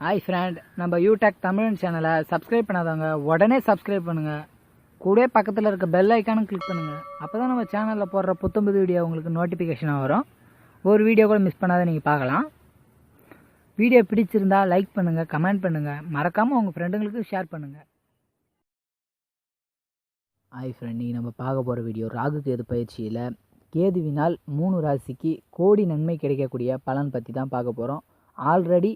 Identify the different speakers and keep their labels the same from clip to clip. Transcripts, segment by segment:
Speaker 1: Hi friend நம்ம யூடெக் தமிழ் சேனலை subscribe பண்ணாதவங்க உடனே சப்ஸ்கிரைப் பண்ணுங்கள் கூட பக்கத்தில் இருக்க பெல் ஐக்கானும் கிளிக் பண்ணுங்கள் அப்போ தான் நம்ம சேனலில் போடுற புத்தம்புது வீடியோ உங்களுக்கு நோட்டிஃபிகேஷனாக வரும். ஒரு வீடியோ கூட மிஸ் பண்ணாத நீங்கள் பார்க்கலாம். வீடியோ பிடிச்சிருந்தா லைக் பண்ணுங்கள் கமெண்ட் பண்ணுங்கள் மறக்காமல் உங்கள் ஃப்ரெண்டுங்களுக்கு ஷேர் பண்ணுங்கள் ஹாய் ஃப்ரெண்ட் நீங்கள் நம்ம பார்க்க போகிற வீடியோ ராகு கேது பயிற்சியில் கேதுவினால் மூணு ராசிக்கு கோடி நன்மை கிடைக்கக்கூடிய பலன் பற்றி தான் பார்க்க போகிறோம் ஆல்ரெடி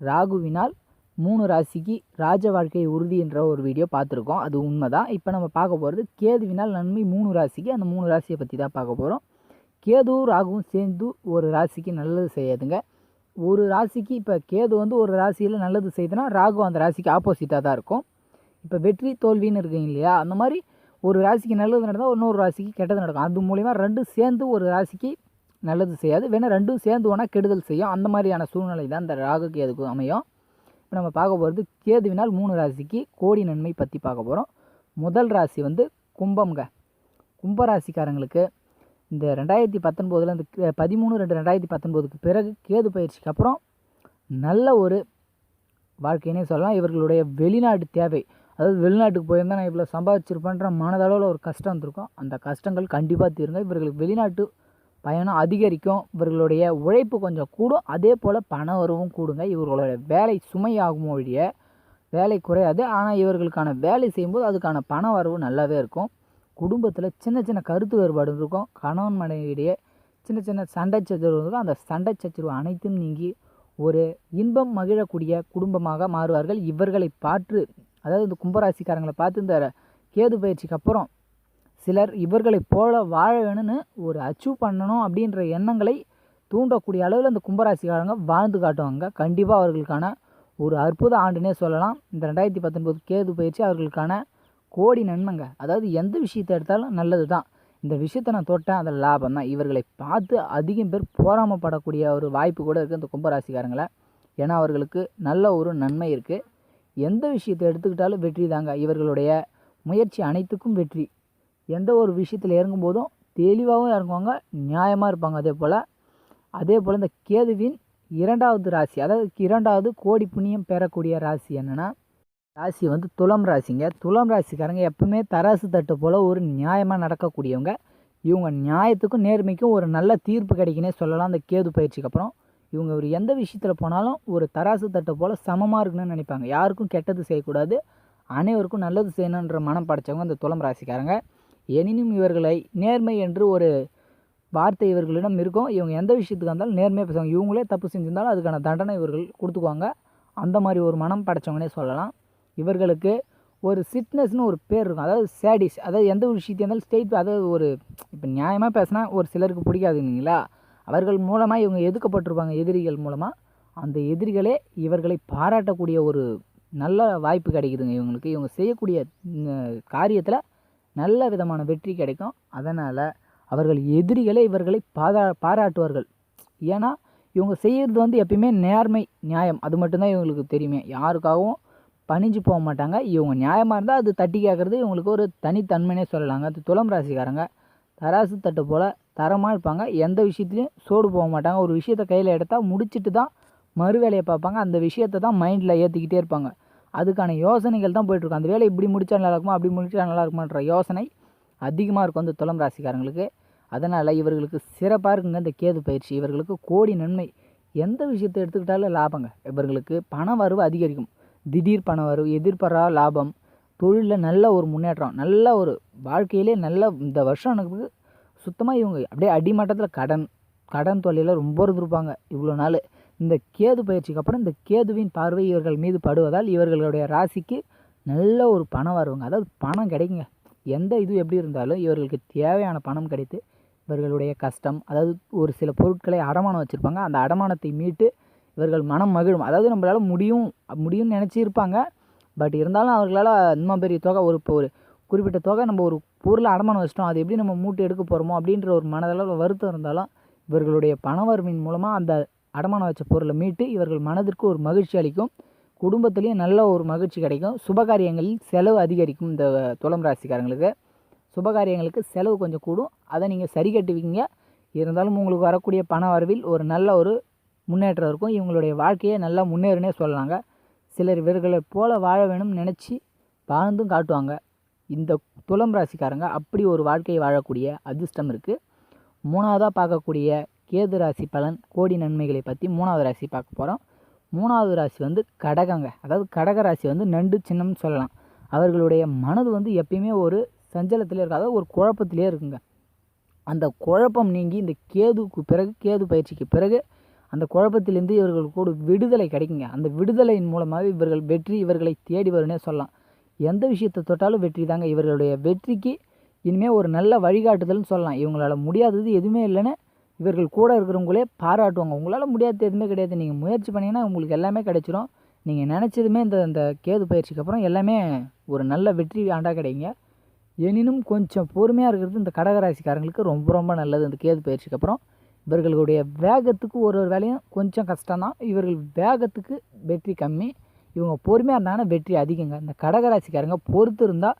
Speaker 1: ராகுவினால் மூணு ராசிக்கு ராஜ வாழ்க்கை உறுதி என்ற ஒரு வீடியோ பார்த்துருக்கோம். அது உண்மை தான் இப்போ நம்ம பார்க்க போகிறது கேதுவினால் நன்மை மூணு ராசிக்கு. அந்த மூணு ராசியை பற்றி தான் பார்க்க போகிறோம் கேதுவும் ராகுவும் சேர்ந்து ஒரு ராசிக்கு நல்லது செய்யாதுங்க. ஒரு ராசிக்கு இப்போ கேது வந்து ஒரு ராசியில் நல்லது செய்யுதுன்னா ராகு அந்த ராசிக்கு ஆப்போசிட்டாக தான் இருக்கும். இப்போ வெற்றி தோல்வின்னு இருக்குங்க இல்லையா? அந்த மாதிரி ஒரு ராசிக்கு நல்லது நடந்தால் இன்னொரு ராசிக்கு கெட்டது நடக்கும். அது மூலிமா ரெண்டும் சேர்ந்து ஒரு ராசிக்கு நல்லது செய்யாது. வேணால் ரெண்டும் சேர்ந்து வேணால் கெடுதல் செய்யும். அந்த மாதிரியான சூழ்நிலை தான் இந்த ராகு கேதுக்கு அமையும். இப்போ நம்ம பார்க்க போகிறது கேதுவினால் மூணு ராசிக்கு கோடி நன்மை பற்றி பார்க்க போகிறோம் முதல் ராசி வந்து கும்பம்ங்க. கும்ப ராசிக்காரங்களுக்கு இந்த ரெண்டாயிரத்தி பத்தொன்பதில் இந்த க- பதிமூணு ரெண்டு ரெண்டாயிரத்தி பத்தொன்பதுக்கு பிறகு கேது பயிற்சிக்கு அப்புறம் நல்ல ஒரு வாழ்க்கையினே சொல்லலாம். இவர்களுடைய வெளிநாட்டு தேவை. அதாவது வெளிநாட்டுக்கு போயிருந்தால் நான் இவ்வளோ சம்பாதிச்சிருப்பேன்ற மனதளவில் ஒரு கஷ்டம் வந்திருக்கும். அந்த கஷ்டங்கள் கண்டிப்பாக தீருங்க. இவர்களுக்கு வெளிநாட்டு பயணம் அதிகரிக்கும். இவர்களுடைய உழைப்பு கொஞ்சம் கூடும். அதே போல் பண வரவும் கூடுங்க. இவர்களுடைய வேலை சுமையாகும் ஒழிய வேலை குறையாது. ஆனால் இவர்களுக்கான வேலை செய்யும்போது அதுக்கான பண வரவு நல்லாவே இருக்கும். குடும்பத்தில் சின்ன சின்ன கருத்து வேறுபாடு இருக்கும். கணவன் மனைவியிடையே சின்ன சின்ன சண்டை சச்சரவு இருக்கும். அந்த சண்டை சச்சரவு அனைத்தும் நீங்கி ஒரு இன்பம் மகிழக்கூடிய குடும்பமாக மாறுவார்கள். இவர்களை பார்த்து அதாவது இந்த கும்பராசிக்காரங்களை பார்த்து இந்த கேது பயிற்சிக்கு அப்புறம் சிலர் இவர்களைப் போல வாழ வேணும்னு ஒரு அச்சீவ் பண்ணணும் அப்படின்ற எண்ணங்களை தூண்டக்கூடிய அளவில் இந்த கும்பராசிக்காரங்க வாழ்ந்து காட்டுவாங்க. கண்டிப்பாக அவர்களுக்கான ஒரு அற்புத ஆண்டுனே சொல்லலாம். இந்த ரெண்டாயிரத்தி பத்தொன்பது கேது பயிற்சி அவர்களுக்கான கோடி நன்மைங்க. அதாவது எந்த விஷயத்தை எடுத்தாலும் நல்லது தான். இந்த விஷயத்தை நான் தொட்டேன் அதில் லாபம் தான். இவர்களை பார்த்து அதிகம் பேர் போராமப்படக்கூடிய ஒரு வாய்ப்பு கூட இருக்குது இந்த கும்பராசிக்காரங்களை. ஏன்னா அவர்களுக்கு நல்ல ஒரு நன்மை இருக்குது எந்த விஷயத்தை எடுத்துக்கிட்டாலும் வெற்றி தாங்க. இவர்களுடைய முயற்சி அனைத்துக்கும் வெற்றி. எந்த ஒரு விஷயத்தில் இறங்கும்போதும் தெளிவாகவும் இறங்குவாங்க நியாயமாக இருப்பாங்க. அதே போல் அதே போல் இந்த கேதுவின் இரண்டாவது ராசி அதாவது இரண்டாவது கோடி புண்ணியம் பெறக்கூடிய ராசி என்னென்னா ராசி வந்து துளம் ராசிங்க. துளம் ராசிக்காரங்க எப்பவுமே தராசு தட்டு போல் ஒரு நியாயமாக நடக்கக்கூடியவங்க. இவங்க நியாயத்துக்கும் நேர்மைக்கும் ஒரு நல்ல தீர்ப்பு கிடைக்குன்னே சொல்லலாம். அந்த கேது பயிற்சிக்கு அப்புறம் இவங்க ஒரு எந்த விஷயத்தில் போனாலும் ஒரு தராசு தட்டை போல் சமமாக இருக்குன்னு நினைப்பாங்க. யாருக்கும் கெட்டது செய்யக்கூடாது. அனைவருக்கும் நல்லது செய்யணுன்ற மனம் படைச்சவங்க அந்த துளம் ராசிக்காரங்க. எனினும் இவர்களை நேர்மை என்று ஒரு வார்த்தை இவர்களிடம் இருக்கும். இவங்க எந்த விஷயத்துக்கு இருந்தாலும் நேர்மையாக பேசுவாங்க. இவங்களே தப்பு செஞ்சிருந்தாலும் அதுக்கான தண்டனை இவர்கள் கொடுத்துக்குவாங்க. அந்த மாதிரி ஒரு மனம் படைத்தவங்கனே சொல்லலாம். இவர்களுக்கு ஒரு சிட்னஸ்னு ஒரு பேர் இருக்கும். அதாவது சேடிஸ். அதாவது எந்த ஒரு விஷயத்தையும் இருந்தாலும் ஸ்டேட் அதாவது ஒரு இப்போ நியாயமாக பேசினா ஒரு சிலருக்கு பிடிக்காதுங்களா அவர்கள் மூலமாக இவங்க எதுக்கப்பட்டிருப்பாங்க எதிரிகள் மூலமாக அந்த எதிரிகளே இவர்களை பாராட்டக்கூடிய ஒரு நல்ல வாய்ப்பு கிடைக்குதுங்க இவங்களுக்கு. இவங்க செய்யக்கூடிய காரியத்தில் நல்ல விதமான வெற்றி கிடைக்கும். அதனால் அவர்கள் எதிரிகளே இவர்களை பாரா பாராட்டுவார்கள். ஏன்னா இவங்க செய்கிறது வந்து எப்பயுமே நேர்மை நியாயம். அது மட்டும்தான் இவங்களுக்கு தெரியுமே. யாருக்காகவும் பணிஞ்சு போக மாட்டாங்க. இவங்க நியாயமாக இருந்தால் அது தட்டி கேட்குறது இவங்களுக்கு ஒரு தனித்தன்மைனே சொல்லலாங்க. அது துளம் ராசிக்காரங்க. தராசு தட்டு போல் தரமாக இருப்பாங்க. எந்த விஷயத்துலையும் சோடு போக மாட்டாங்க. ஒரு விஷயத்தை கையில் எடுத்தால் முடிச்சிட்டு தான் மறு வேலையை பார்ப்பாங்க. அந்த விஷயத்தை தான் மைண்டில் ஏற்றிக்கிட்டே இருப்பாங்க. அதுக்கான யோசனைகள் தான் போயிட்டுருக்கும் அந்த வேலை இப்படி முடித்தா நல்லா இருக்குமா? அப்படி முடித்தா நல்லா இருக்குமான்ற யோசனை அதிகமாக இருக்கும் அந்த துலாம் ராசிக்காரங்களுக்கு. அதனால் இவர்களுக்கு சிறப்பாக இருக்குங்க இந்த கேது பயிற்சி. இவர்களுக்கு கோடி நன்மை. எந்த விஷயத்தை எடுத்துக்கிட்டாலும் லாபங்க. இவர்களுக்கு பண வரவு அதிகரிக்கும். திடீர் பண வரவு எதிர்பாரா லாபம். தொழிலில் நல்ல ஒரு முன்னேற்றம் நல்ல ஒரு வாழ்க்கையிலே நல்ல இந்த வருஷம் எனக்கு சுத்தமாக இவங்க அப்படியே அடிமட்டத்தில் கடன் கடன் தொல்லையில் ரொம்ப இருந்திருப்பாங்க. இவ்வளோ நாள். இந்த கேது பயிற்சிக்கு அப்புறம் இந்த கேதுவின் பார்வை இவர்கள் மீது படுவதால் இவர்களுடைய ராசிக்கு நல்ல ஒரு பணம் வருவாங்க அதாவது பணம் கிடைக்குங்க. எந்த இது எப்படி இருந்தாலும் இவர்களுக்கு தேவையான பணம் கிடைத்து இவர்களுடைய கஷ்டம் அதாவது ஒரு சில பொருட்களை அடமானம் வச்சுருப்பாங்க. அந்த அடமானத்தை மீட்டு இவர்கள் மனம் மகிழும். அதாவது நம்மளால் முடியும் முடியும்னு நினச்சிருப்பாங்க பட் இருந்தாலும் அவர்களால் இன்னும் பெரிய தொகை ஒரு இப்போ ஒரு குறிப்பிட்ட தொகை நம்ம ஒரு பொருளை அடமானம் வச்சிட்டோம். அது எப்படி நம்ம மூட்டை எடுக்க போகிறோமோ அப்படின்ற ஒரு மனதளவில் வருத்தம் இருந்தாலும் இவர்களுடைய பணவரவின் மூலமாக அந்த அடமானம் வச்ச பொருளை மீட்டு இவர்கள் மனதிற்கு ஒரு மகிழ்ச்சி அளிக்கும். குடும்பத்துலேயும் நல்ல ஒரு மகிழ்ச்சி கிடைக்கும். சுபகாரியங்களில் செலவு அதிகரிக்கும் இந்த துளம் ராசிக்காரங்களுக்கு. சுபகாரியங்களுக்கு செலவு கொஞ்சம் கூடும். அதை நீங்கள் சரி கட்டுவீங்க. இருந்தாலும் உங்களுக்கு வரக்கூடிய பண வரவில் ஒரு நல்ல ஒரு முன்னேற்றம் இருக்கும். இவங்களுடைய வாழ்க்கையை நல்லா முன்னேறுனே சொல்லலாங்க. சிலர் இவர்களை போல வாழ வேணும்னு நினச்சி வாழ்ந்தும் காட்டுவாங்க. இந்த துளம் ராசிக்காரங்க அப்படி ஒரு வாழ்க்கையை வாழக்கூடிய அதிர்ஷ்டம் இருக்குது மூணாவதாக பார்க்கக்கூடிய கேது ராசி பலன் கோடி நன்மைகளை பற்றி மூணாவது ராசி பார்க்க போகிறோம் மூணாவது ராசி வந்து கடகங்க. அதாவது கடக ராசி வந்து நண்டு சின்னம்னு சொல்லலாம். அவர்களுடைய மனது வந்து எப்பயுமே ஒரு சஞ்சலத்திலே இருக்காது ஒரு குழப்பத்திலே இருக்குங்க. அந்த குழப்பம் நீங்கி இந்த கேதுக்கு பிறகு கேது பயிற்சிக்கு பிறகு அந்த குழப்பத்திலேருந்து இவர்களுக்கு ஒரு விடுதலை கிடைக்குங்க. அந்த விடுதலையின் மூலமாக இவர்கள் வெற்றி இவர்களை தேடி வரும்னே சொல்லலாம். எந்த விஷயத்தை தொட்டாலும் வெற்றி தாங்க. இவர்களுடைய வெற்றிக்கு இனிமேல் ஒரு நல்ல வழிகாட்டுதல்னு சொல்லலாம். இவங்களால் முடியாதது எதுவுமே இல்லைன்னு இவர்கள் கூட இருக்கிறவங்களே பாராட்டுவாங்க. உங்களால் முடியாத எதுவுமே கிடையாது. நீங்கள் முயற்சி பண்ணிங்கன்னா உங்களுக்கு எல்லாமே கிடைச்சிரும். நீங்கள் நினச்சதுமே இந்த இந்த கேது பயிற்சிக்கு அப்புறம் எல்லாமே ஒரு நல்ல வெற்றி ஆண்டாக கிடைங்க. எனினும் கொஞ்சம் பொறுமையாக இருக்கிறது இந்த கடகராசிக்காரங்களுக்கு ரொம்ப ரொம்ப நல்லது. இந்த கேது பயிற்சிக்கு அப்புறம் இவர்களுடைய வேகத்துக்கு ஒரு ஒரு வேலையும் கொஞ்சம் கஷ்டம்தான். இவர்கள் வேகத்துக்கு வெற்றி கம்மி. இவங்க பொறுமையாக இருந்தாங்கன்னா வெற்றி அதிகங்க. இந்த கடகராசிக்காரங்க பொறுத்து இருந்தால்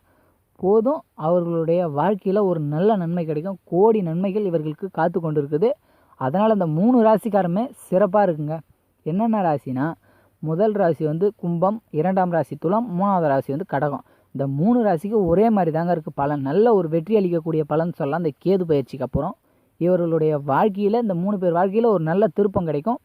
Speaker 1: போதும். அவர்களுடைய வாழ்க்கையில் ஒரு நல்ல நன்மை கிடைக்கும். கோடி நன்மைகள் இவர்களுக்கு காத்து கொண்டு இருக்குது அதனால் இந்த மூணு ராசிக்காரமே சிறப்பாக இருக்குங்க. என்னென்ன ராசினா முதல் ராசி வந்து கும்பம் இரண்டாம் ராசி துலாம் மூணாவது ராசி வந்து கடகம். இந்த மூணு ராசிக்கு ஒரே மாதிரி தாங்க இருக்குது பலன். நல்ல ஒரு வெற்றி அளிக்கக்கூடிய பலன் சொல்லலாம். இந்த கேது பயிற்சிக்கு அப்புறம். இவர்களுடைய வாழ்க்கையில் இந்த மூணு பேர் வாழ்க்கையில் ஒரு நல்ல திருப்பம் கிடைக்கும்.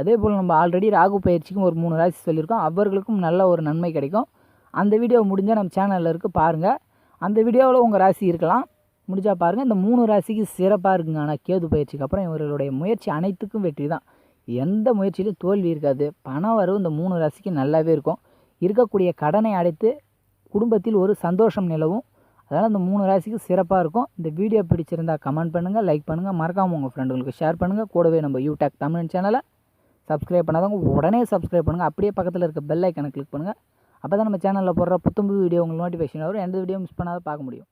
Speaker 1: அதே போல் நம்ம ஆல்ரெடி ராகு பயிற்சிக்கும் ஒரு மூணு ராசி சொல்லியிருக்கோம். அவர்களுக்கும் நல்ல ஒரு நன்மை கிடைக்கும். அந்த வீடியோ முடிஞ்சால் நம்ம சேனலில் இருக்குது பாருங்கள் அந்த வீடியோவில் உங்கள் ராசி இருக்கலாம். முடிஞ்சா பாருங்கள் இந்த மூணு ராசிக்கு சிறப்பாக இருக்குங்க. ஆனால் கேது பயிற்சிக்கு அப்புறம் இவர்களுடைய முயற்சி அனைத்துக்கும் வெற்றி தான். எந்த முயற்சியிலும் தோல்வி இருக்காது. பண வரவு இந்த மூணு ராசிக்கு நல்லாவே இருக்கும். இருக்கக்கூடிய கடனை அடைத்து குடும்பத்தில் ஒரு சந்தோஷம் நிலவும். அதனால் இந்த மூணு ராசிக்கு சிறப்பாக இருக்கும். இந்த வீடியோ பிடிச்சிருந்தா கமெண்ட் பண்ணுங்கள் லைக் பண்ணுங்கள் மறக்காமல் உங்கள் ஃப்ரெண்டுகளுக்கு ஷேர் பண்ணுங்கள் கூடவே நம்ம யூடியூப் தமிழ் சேனலை சப்ஸ்கிரைப் பண்ணாதவங்க உடனே சப்ஸ்கிரைப் பண்ணுங்கள் அப்படியே பக்கத்தில் இருக்க பெல் ஐக்கனை கிளிக் பண்ணுங்கள் அப்போ தான் நம்ம சேனலில் போடுற புத்தம்புது வீடியோ உங்களுக்கு நோட்டிஃபிகேஷன் வரும். எந்த வீடியோ மிஸ் பண்ணாத பார்க்க முடியும்.